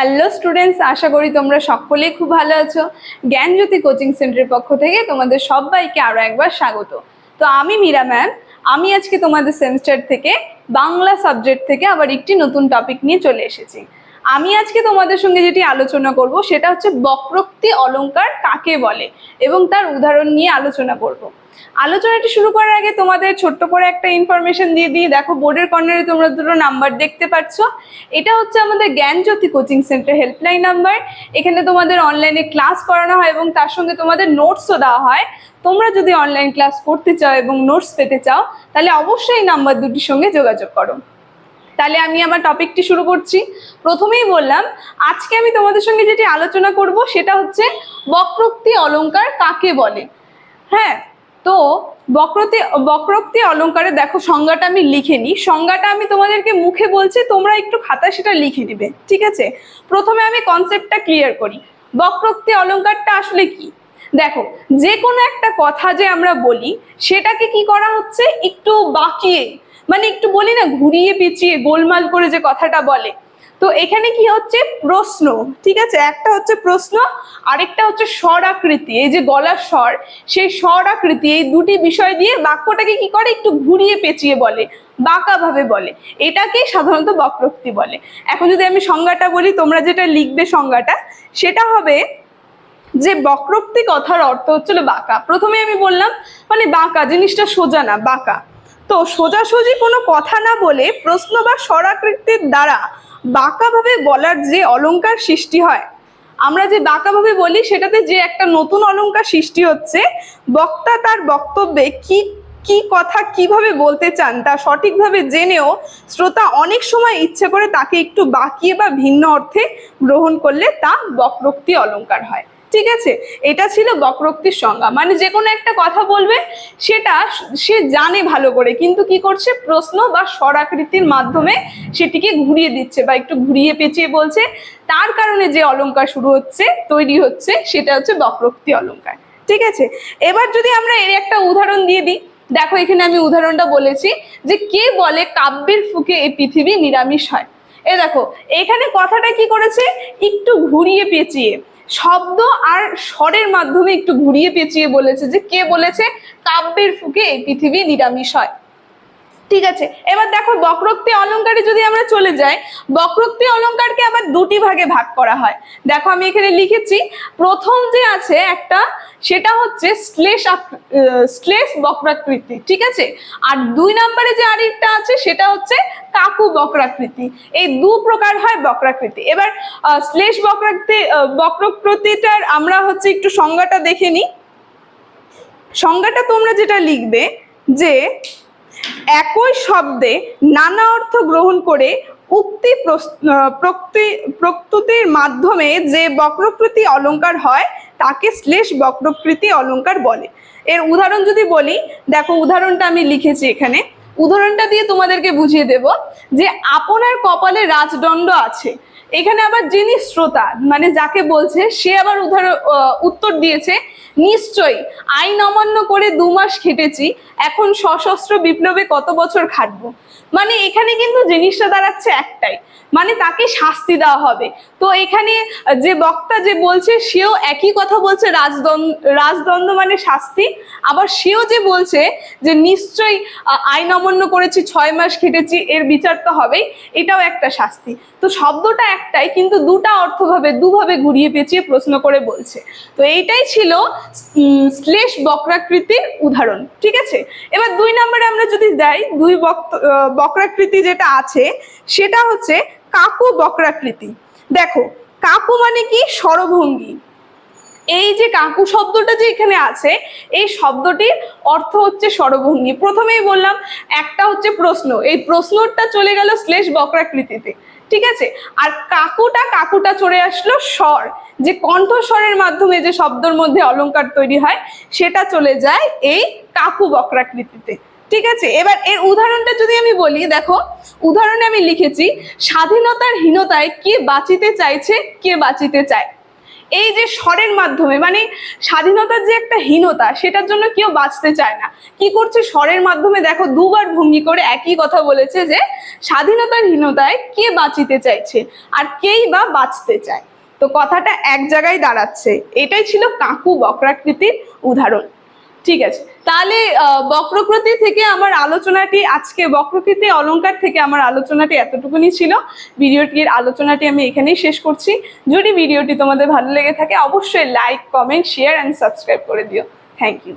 Hello students আশা করি তোমরা সকলেই খুব ভালো আছো। জ্ঞানজ্যোতি কোচিং সেন্টারের পক্ষ থেকে তোমাদের সবাইকে আরও একবার স্বাগত। তো আমি মীরা ম্যাম আমি আজকে তোমাদের সেমিস্টার থেকে বাংলা সাবজেক্ট থেকে আবার একটি নতুন টপিক নিয়ে চলে এসেছি। আমি আজকে তোমাদের সঙ্গে যেটি আলোচনা করব, সেটা হচ্ছে বক্রোক্তি অলঙ্কার কাকে বলে? এবং তার উদাহরণ নিয়ে আলোচনা করব। আলোচনাটি শুরু করার আগে তোমাদের ছোট্ট করে একটা ইনফরমেশন দিয়ে দিই। দেখো বোর্ডের কর্নারে তোমরা দুটো নাম্বার দেখতে পাচ্ছ। এটা হচ্ছে আমাদের Gyanjyoti coaching centre helpline number এখানে তোমাদের অনলাইনে ক্লাস করানো হয় এবং তার সঙ্গে তোমাদের নোটসও দেওয়া হয়। তোমরা যদি অনলাইন ক্লাস করতে চাও এবং নোটস পেতে চাও, তাহলে অবশ্যই নাম্বার দুটির সঙ্গে যোগাযোগ করো। তাহলে আমি আমার টপিকটি শুরু করছি। প্রথমেই বললাম, আজকে আমি তোমাদের সঙ্গে যেটি আলোচনা করব, সেটা হচ্ছে বক্রোক্তি অলংকার কাকে বলে? হ্যাঁ তো বক্রতে, বক্রোক্তি অলংকারে দেখো সংজ্ঞাটা আমি লিখে নিই। সংজ্ঞাটা আমি তোমাদেরকে মুখে বলছি, তোমরা একটু খাতা সেটা লিখে নিবে, ঠিক আছে? প্রথমে আমি কনসেপ্টটা ক্লিয়ার করি। বক্রোক্তি অলঙ্কারটা আসলে কি? দেখো, যে কোনো একটা কথা যে আমরা বলি, সেটাকে কি করা হচ্ছে? একটু বাঁকিয়ে মানে একটু বলি না ঘুরিয়ে পেঁচিয়ে গোলমাল করে যে কথাটা বলে তো এখানে কি হচ্ছে? প্রশ্ন, ঠিক আছে? একটা হচ্ছে প্রশ্ন, আরেকটা হচ্ছে স্বর আকৃতি এই যে গলার স্বর, সেই স্বর আকৃতি এই দুটি বিষয় দিয়ে বাক্যটাকে কি করে? একটু ঘুরিয়ে পেঁচিয়ে বলে, বাঁকাভাবে বলে। এটাকেই সাধারণত বক্রোক্তি বলে। এখন যদি আমি সংজ্ঞাটা বলি, তোমরা যেটা লিখবে সংজ্ঞাটা, সেটা হবে যে বক্রোক্তি কথার অর্থ হচ্ছিল বাঁকা। প্রথমে আমি বললাম মানে বাঁকা, জিনিসটা সোজা না, বাঁকা। তো সোজাসুজি কোনো কথা না বলে প্রশ্ন বা স্বরাকৃতির দ্বারা বাঁকাভাবে বলার যে অলঙ্কার সৃষ্টি হয়, আমরা যে বাঁকাভাবে বলি সেটাতে যে একটা নতুন অলঙ্কার সৃষ্টি হচ্ছে, বক্তা তার বক্তব্যে কি কি কথা কীভাবে বলতে চান তা সঠিকভাবে জেনেও শ্রোতা অনেক সময় ইচ্ছে করে তাকে একটু বাঁকিয়ে বা ভিন্ন অর্থে গ্রহণ করলে তা বক্রোক্তি অলঙ্কার হয়। ঠিক আছে? এটা ছিল বক্রোক্তির সংজ্ঞা। মানে যে কোনো একটা কথা বলবে, সেটা সে জানে ভালো করে, কিন্তু কি করছে? প্রশ্ন বা স্বরাকৃতির মাধ্যমে সেটিকে ঘুরিয়ে দিচ্ছে বা একটু ঘুরিয়ে পেঁচিয়ে বলছে। তার কারণে যে অলঙ্কার শুরু হচ্ছে, তৈরি হচ্ছে, সেটা হচ্ছে বক্রোক্তি অলংকার ঠিক আছে? এবার যদি আমরা এর একটা উদাহরণ দিয়ে দিই। দেখো, এখানে আমি উদাহরণটা বলেছি যে কে বলে কাব্যের ফুকে এই পৃথিবী নিরামিষ হয়? এ দেখো, এখানে কথাটা কি করেছে? একটু ঘুরিয়ে পেঁচিয়ে। শব্দ আর স্বরের মাধ্যমে একটু ঘুরিয়ে পেঁচিয়ে বলেছে যে কে বলেছে? কাব্যের ফুকে এই পৃথিবী নিরামিষ হয়। ঠিক আছে, এবার দেখো বক্রোক্তি অলংকারে যদি আমরা চলে যাই, বক্রোক্তি অলংকারকে আবার দুটি ভাগে ভাগ করা হয়। দেখো আমি এখানে লিখেছি, প্রথম যে আছে একটা, সেটা হচ্ছে শ্লেষ শ্লেষ বক্রাকৃতি, ঠিক আছে? আর দুই নম্বরে যে আরেকটা আছে, সেটা হচ্ছে কাকু বক্রাকৃতি। এই দু প্রকার হয় বক্রাকৃতি। এবার শ্লেষ বক্রাকৃতি বক্রকৃতিটার আমরা হচ্ছে একটু সংজ্ঞাটা দেখে নিই। সংজ্ঞাটা তোমরা যেটা লিখবে যে একই শব্দে নানা অর্থ গ্রহণ করে উক্তি প্রস- আহ, প্রক্তি- প্রস্তুতির মাধ্যমে যে বক্রকৃতি অলংকার হয় তাকে শ্লেষ বক্রকৃতি অলংকার বলে। এর উদাহরণ যদি বলি দেখো উদাহরণটা আমি লিখেছি এখানে। উদাহরণটা দিয়ে তোমাদেরকে বুঝিয়ে দেব যে আপনার কপালে রাজদণ্ড আছে। এখানে আবার যিনি শ্রোতা মানে যাকে বলছে, সে আবার উদাহরণ উত্তর দিয়েছে, নিশ্চয়ই, আইন অমান্য করে দু মাস খেটেছি, এখন সশস্ত্র বিপ্লবে কত বছর খাটবো? মানে এখানে কিন্তু জিনিসটা দাঁড়াচ্ছে একটাই মানে তাকে শাস্তি দেওয়া হবে। তো এখানে যে বক্তা যে বলছে, সেও একই কথা বলছে, রাজদণ্ড রাজদণ্ড মানে শাস্তি। আবার সেও যে বলছে যে নিশ্চয়ই আইন অমান্য করেছি, ছয় মাস খেটেছি, এর বিচার তো হবেই, এটাও একটা শাস্তি। তো শব্দটা একটাই, কিন্তু দুটা অর্থভাবে, দুভাবে ঘুরিয়ে পেঁচিয়ে প্রশ্ন করে বলছে। তো এইটাই ছিল শ্লেষ বক্রাকৃতির উদাহরণ, ঠিক আছে? এবার দুই নম্বরে আমরা যদি যাই, দুই বক্ত বক্রাকৃতি যেটা আছে, সেটা হচ্ছে কাকু বক্রাকৃতি। দেখো, কাকু মানে কি? স্বরভঙ্গি। এই যে কাকু শব্দটা যে এখানে আছে, এই শব্দটির অর্থ হচ্ছে স্বরভঙ্গি। প্রথমেই বললাম, একটা হচ্ছে প্রশ্ন। এই প্রশ্নটা চলে গেল শ্লেষ বক্রাকৃতিতে। ঠিক আছে? আর কাকুটা কাকুটা চলে আসলো স্বর। যে কণ্ঠস্বরের মাধ্যমে যে শব্দের মধ্যে অলঙ্কার তৈরি হয়, সেটা চলে যায় এই কাকু বক্রাকৃতিতে। ঠিক আছে? এবার এর উদাহরণটা যদি আমি বলি, দেখো, উদাহরণে আমি লিখেছি, স্বাধীনতার হীনতায় কে বাঁচিতে চাইছে, কে বাঁচিতে চায়? এই যে স্বরের মাধ্যমে মানে স্বাধীনতার যে একটা হীনতা, সেটার জন্য কেউ বাঁচতে চায় না। কি করছে? স্বরের মাধ্যমে, দেখো, দুবার ভঙ্গি করে একই কথা বলেছে যে, স্বাধীনতার হীনতায় কে বাঁচিতে চাইছে আর কেই বা বাঁচতে চায়? তো কথাটা এক জায়গায় দাঁড়াচ্ছে। এটাই ছিল কাকু বক্রাকৃতির উদাহরণ। ঠিক আছে। তাহলে বক্রকৃতি থেকে আমার আলোচনাটি আজকে, বক্রকৃতি অলঙ্কার থেকে আমার আলোচনাটি এতটুকুনি ছিল। ভিডিওটির আলোচনাটি আমি এখানেই শেষ করছি। যদি ভিডিওটি তোমাদের ভালো লেগে থাকে, অবশ্যই like comment share and subscribe করে দিও। Thank you